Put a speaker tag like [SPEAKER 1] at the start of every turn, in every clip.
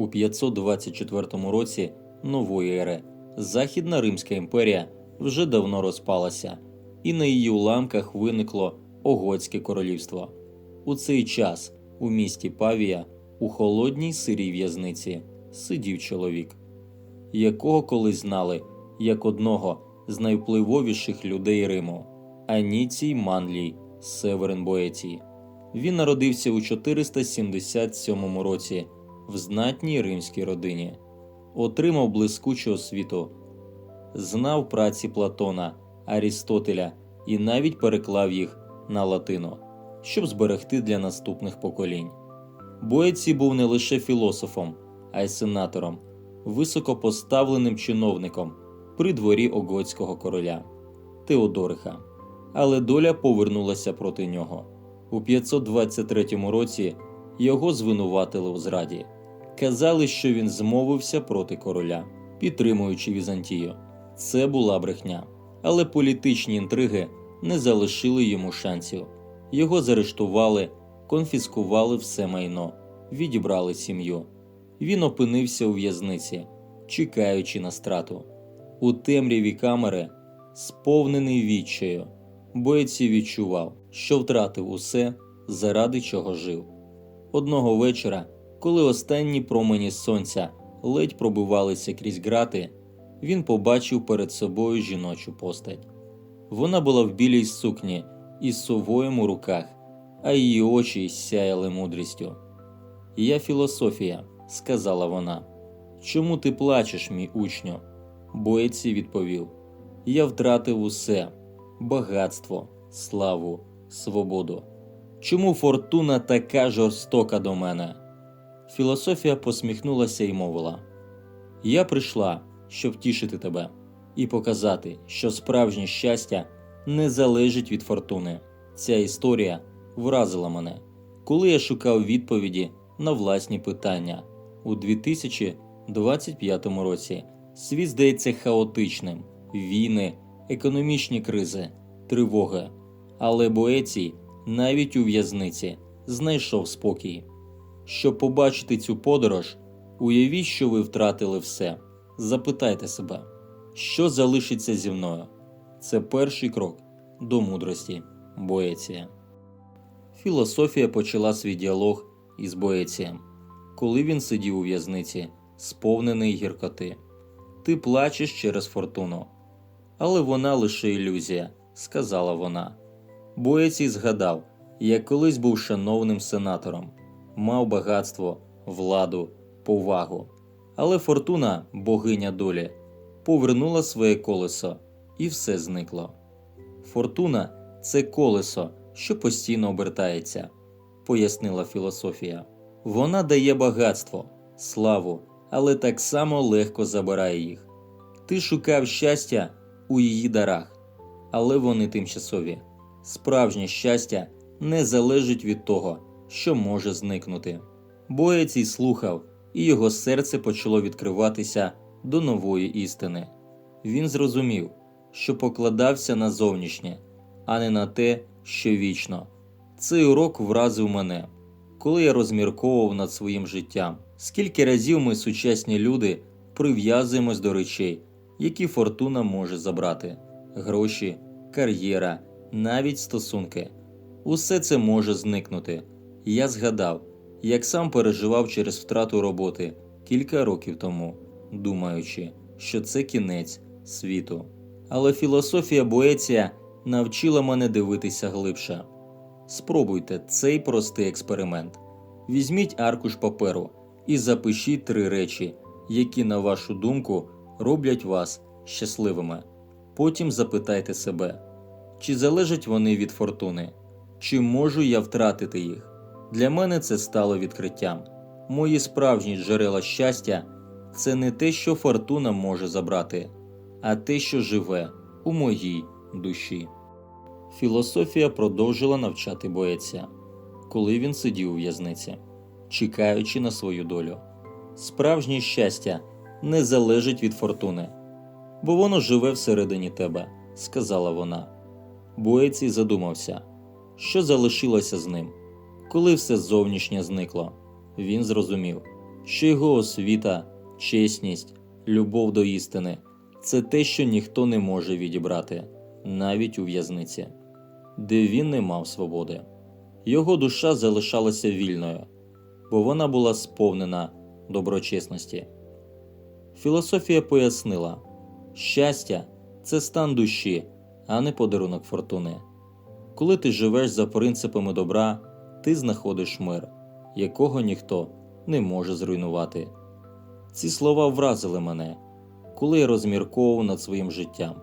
[SPEAKER 1] У 524 році нової ери Західна Римська імперія вже давно розпалася, і на її уламках виникло Оготське королівство. У цей час у місті Павія у холодній сирій в'язниці сидів чоловік, якого колись знали як одного з найвпливовіших людей Риму Аніцій Манлій Северин Боецій. Він народився у 477 році в знатній римській родині, отримав блискучу освіту, знав праці Платона, Арістотеля і навіть переклав їх на латину, щоб зберегти для наступних поколінь. Боецій був не лише філософом, а й сенатором, високопоставленим чиновником при дворі Оготського короля Теодориха. Але доля повернулася проти нього. У 523 році його звинуватили у зраді. Казали, що він змовився проти короля, підтримуючи Візантію. Це була брехня, але політичні інтриги не залишили йому шансів. Його заарештували, конфіскували все майно, відібрали сім'ю. Він опинився у в'язниці, чекаючи на страту. У темряві камери, сповнений відчаю, боєці відчував, що втратив усе, заради чого жив. Одного вечора, коли останні промені сонця ледь пробивалися крізь грати, він побачив перед собою жіночу постать. Вона була в білій сукні із совоєм у руках, а її очі сяяли мудрістю. Я філософія, сказала вона. Чому ти плачеш, мій учню? Боєці відповів: Я втратив усе багатство, славу, свободу. Чому фортуна така жорстока до мене? Філософія посміхнулася і мовила: Я прийшла, щоб втішити тебе і показати, що справжнє щастя не залежить від фортуни. Ця історія вразила мене, коли я шукав відповіді на власні питання у 2025 році. Світ здається хаотичним: війни, економічні кризи, тривоги. Але Боецій навіть у в'язниці знайшов спокій. Щоб побачити цю подорож, уявіть, що ви втратили все. Запитайте себе, що залишиться зі мною. Це перший крок до мудрості Боеція. Філософія почала свій діалог із Боецієм, коли він сидів у в'язниці, сповнений гіркоти. Ти плачеш через фортуну. Але вона лише ілюзія, сказала вона. Боецій згадав, як колись був шановним сенатором, мав багатство, владу, повагу. Але фортуна, богиня долі, повернула своє колесо, і все зникло. Фортуна це колесо, що постійно обертається, пояснила філософія. Вона дає багатство, славу, але так само легко забирає їх. Ти шукав щастя у її дарах, але вони тимчасові. Справжнє щастя не залежить від того, що може зникнути. Боєцій слухав, і його серце почало відкриватися до нової істини. Він зрозумів, що покладався на зовнішнє, а не на те, що вічно. Цей урок вразив мене, коли я розмірковував над своїм життям. Скільки разів ми, сучасні люди, прив'язуємось до речей, які фортуна може забрати: гроші, кар'єра, навіть стосунки. Усе це може зникнути. Я згадав, як сам переживав через втрату роботи кілька років тому, думаючи, що це кінець світу. Але філософія Боеція навчила мене дивитися глибше. Спробуйте цей простий експеримент. Візьміть аркуш паперу і запишіть три речі, які, на вашу думку, роблять вас щасливими. Потім запитайте себе, чи залежать вони від фортуни, чи можу я втратити їх. Для мене це стало відкриттям. Мої справжні джерела щастя це не те, що фортуна може забрати, а те, що живе у моїй душі. Філософія продовжила навчати боєця, коли він сидів у в'язниці, чекаючи на свою долю. Справжнє щастя не залежить від фортуни, бо воно живе всередині тебе, сказала вона. Боецій задумався, що залишилося з ним. Коли все зовнішнє зникло, він зрозумів, що його освіта, чесність, любов до істини це те, що ніхто не може відібрати, навіть у в'язниці, де він не мав свободи. Його душа залишалася вільною, бо вона була сповнена доброчесності. Філософія пояснила, щастя це стан душі, а не подарунок фортуни. Коли ти живеш за принципами добра, ти знаходиш мир, якого ніхто не може зруйнувати. Ці слова вразили мене, коли я розмірковував над своїм життям.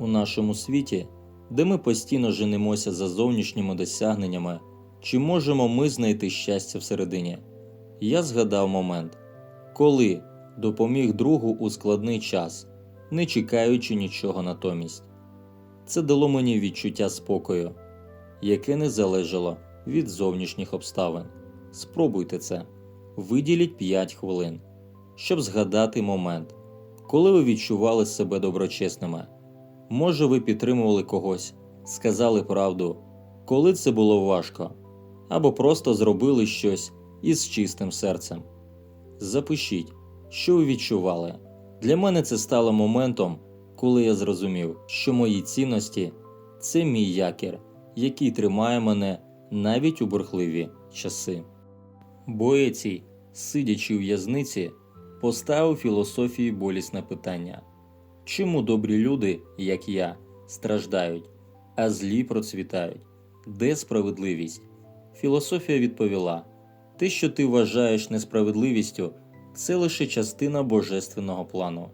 [SPEAKER 1] У нашому світі, де ми постійно женемося за зовнішніми досягненнями, чи можемо ми знайти щастя всередині? Я згадав момент, коли допоміг другу у складний час, не чекаючи нічого натомість. Це дало мені відчуття спокою, яке не залежало від зовнішніх обставин. Спробуйте це. Виділіть 5 хвилин, щоб згадати момент, коли ви відчували себе доброчесними. Може, ви підтримували когось, сказали правду, коли це було важко, або просто зробили щось із чистим серцем. Запишіть, що ви відчували. Для мене це стало моментом, коли я зрозумів, що мої цінності це мій якір, який тримає мене навіть у бурхливі часи. Боєцій, сидячи у в'язниці, поставив філософії болісне питання чому добрі люди, як я, страждають, а злі процвітають? Де справедливість? Філософія відповіла: те, що ти вважаєш несправедливістю, це лише частина божественного плану,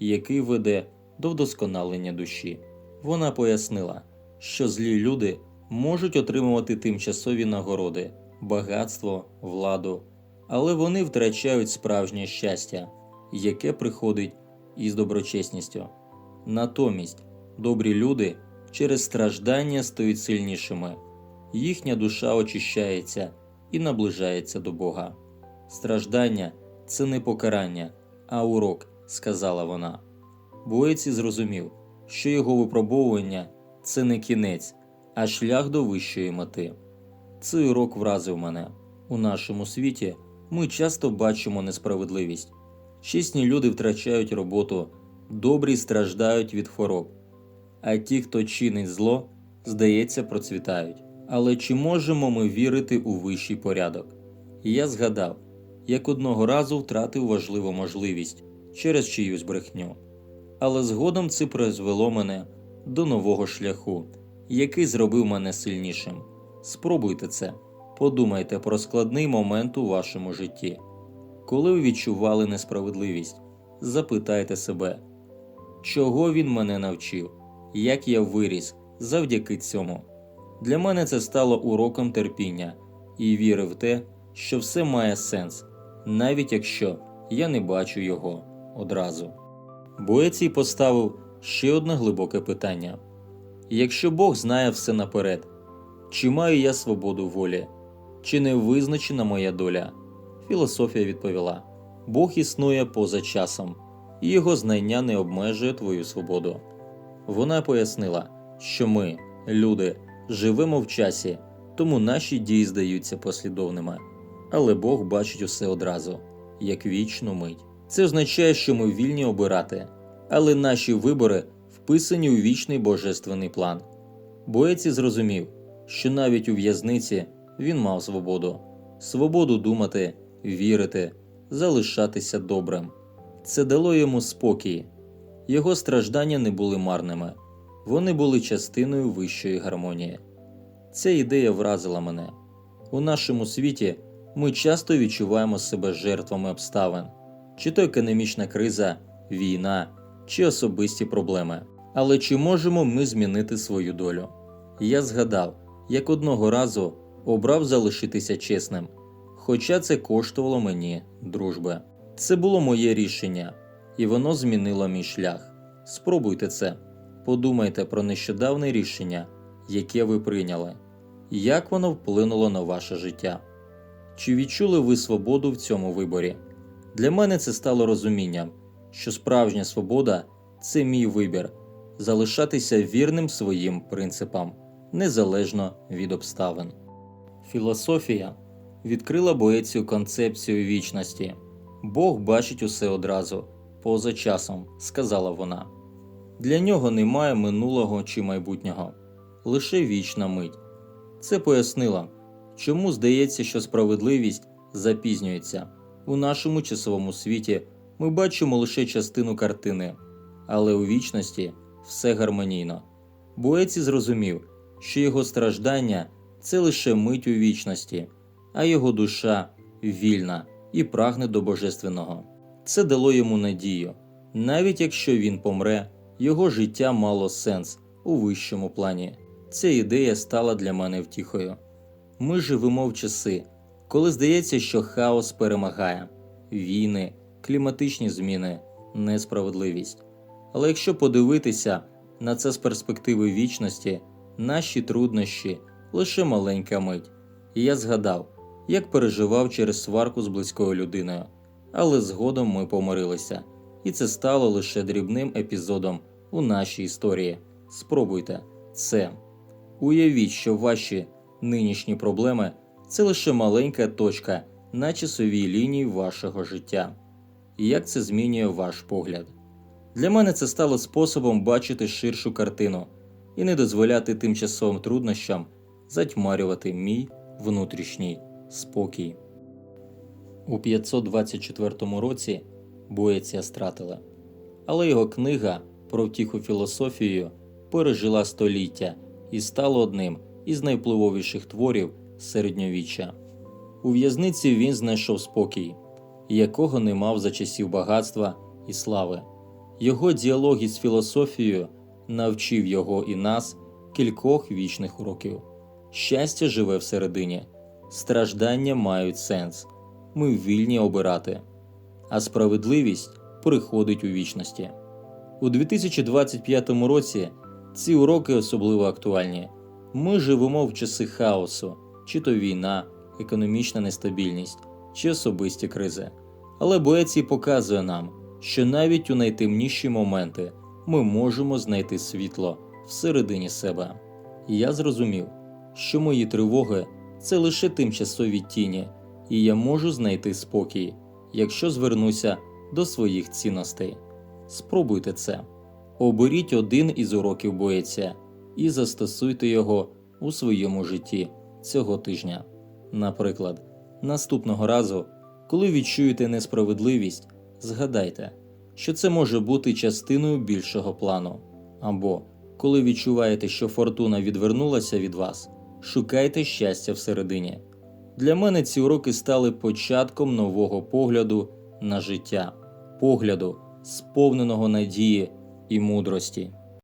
[SPEAKER 1] який веде до вдосконалення душі. Вона пояснила, що злі люди можуть отримувати тимчасові нагороди, багатство, владу, але вони втрачають справжнє щастя, яке приходить із доброчесністю. Натомість добрі люди через страждання стають сильнішими, їхня душа очищається і наближається до Бога. Страждання це не покарання, а урок, сказала вона. Боєці зрозумів, що його випробовування це не кінець, а шлях до вищої мети. Цей урок вразив мене. У нашому світі ми часто бачимо несправедливість. Чесні люди втрачають роботу, добрі страждають від хвороб, а ті, хто чинить зло, здається, процвітають. Але чи можемо ми вірити у вищий порядок? Я згадав, як одного разу втратив важливу можливість через чиюсь брехню. Але згодом це призвело мене до нового шляху, який зробив мене сильнішим. Спробуйте це, подумайте про складний момент у вашому житті. Коли ви відчували несправедливість, запитайте себе, чого він мене навчив, як я виріс завдяки цьому. Для мене це стало уроком терпіння і віри в те, що все має сенс, навіть якщо я не бачу його одразу. Боецій поставив ще одне глибоке питання: якщо Бог знає все наперед, чи маю я свободу волі, чи не визначена моя доля? Філософія відповіла: Бог існує поза часом, і його знання не обмежує твою свободу. Вона пояснила, що ми, люди, живемо в часі, тому наші дії здаються послідовними, але Бог бачить усе одразу, як вічну мить. Це означає, що ми вільні обирати, але наші вибори вписані у вічний божественний план. Боєці зрозумів, що навіть у в'язниці він мав свободу, свободу думати, вірити, залишатися добрим. Це дало йому спокій. Його страждання не були марними, вони були частиною вищої гармонії. Ця ідея вразила мене. У нашому світі ми часто відчуваємо себе жертвами обставин, чи то економічна криза, війна, чи особисті проблеми. Але чи можемо ми змінити свою долю? Я згадав, як одного разу обрав залишитися чесним, хоча це коштувало мені дружби. Це було моє рішення, і воно змінило мій шлях. Спробуйте це, подумайте про нещодавне рішення, яке ви прийняли, як воно вплинуло на ваше життя. Чи відчули ви свободу в цьому виборі? Для мене це стало розумінням, що справжня свобода це мій вибір залишатися вірним своїм принципам, незалежно від обставин. Філософія відкрила боєцю концепцію вічності. Бог бачить усе одразу, поза часом, сказала вона. Для нього немає минулого чи майбутнього, лише вічна мить. Це пояснила, чому здається, що справедливість запізнюється. У нашому часовому світі ми бачимо лише частину картини, але у вічності все гармонійно. Боеці зрозумів, що його страждання це лише мить у вічності, а його душа вільна і прагне до божественного. Це дало йому надію. Навіть якщо він помре, його життя мало сенс у вищому плані. Ця ідея стала для мене втіхою. Ми живемо в часи, коли здається, що хаос перемагає війни, кліматичні зміни, несправедливість. Але якщо подивитися на це з перспективи вічності, наші труднощі лише маленька мить. І я згадав, як переживав через сварку з близькою людиною, але згодом ми помирилися, і це стало лише дрібним епізодом у нашій історії. Спробуйте це. Уявіть, що ваші нинішні проблеми це лише маленька точка на часовій лінії вашого життя. Як це змінює ваш погляд? Для мене це стало способом бачити ширшу картину і не дозволяти тимчасовим труднощам затьмарювати мій внутрішній спокій. У 524 році Боеція стратила, але його книга про втіху філософію пережила століття і стала одним із найвпливовіших творів середньовіччя. У в'язниці він знайшов спокій, якого не мав за часів багатства і слави. Його діалог із філософією навчив його і нас кількох вічних уроків. Щастя живе всередині, страждання мають сенс, ми вільні обирати, а справедливість приходить у вічності. У 2025 році ці уроки особливо актуальні. Ми живемо в часи хаосу, чи то війна, економічна нестабільність, чи особисті кризи. Але Боецій показує нам, що навіть у найтемніші моменти ми можемо знайти світло всередині себе. Я зрозумів, що мої тривоги це лише тимчасові тіні, і я можу знайти спокій, якщо звернуся до своїх цінностей. Спробуйте це. Оберіть один із уроків боєця і застосуйте його у своєму житті цього тижня. Наприклад, наступного разу, коли відчуєте несправедливість, згадайте, що це може бути частиною більшого плану, або коли відчуваєте, що фортуна відвернулася від вас, шукайте щастя всередині. Для мене ці уроки стали початком нового погляду на життя, погляду, сповненого надії і мудрості.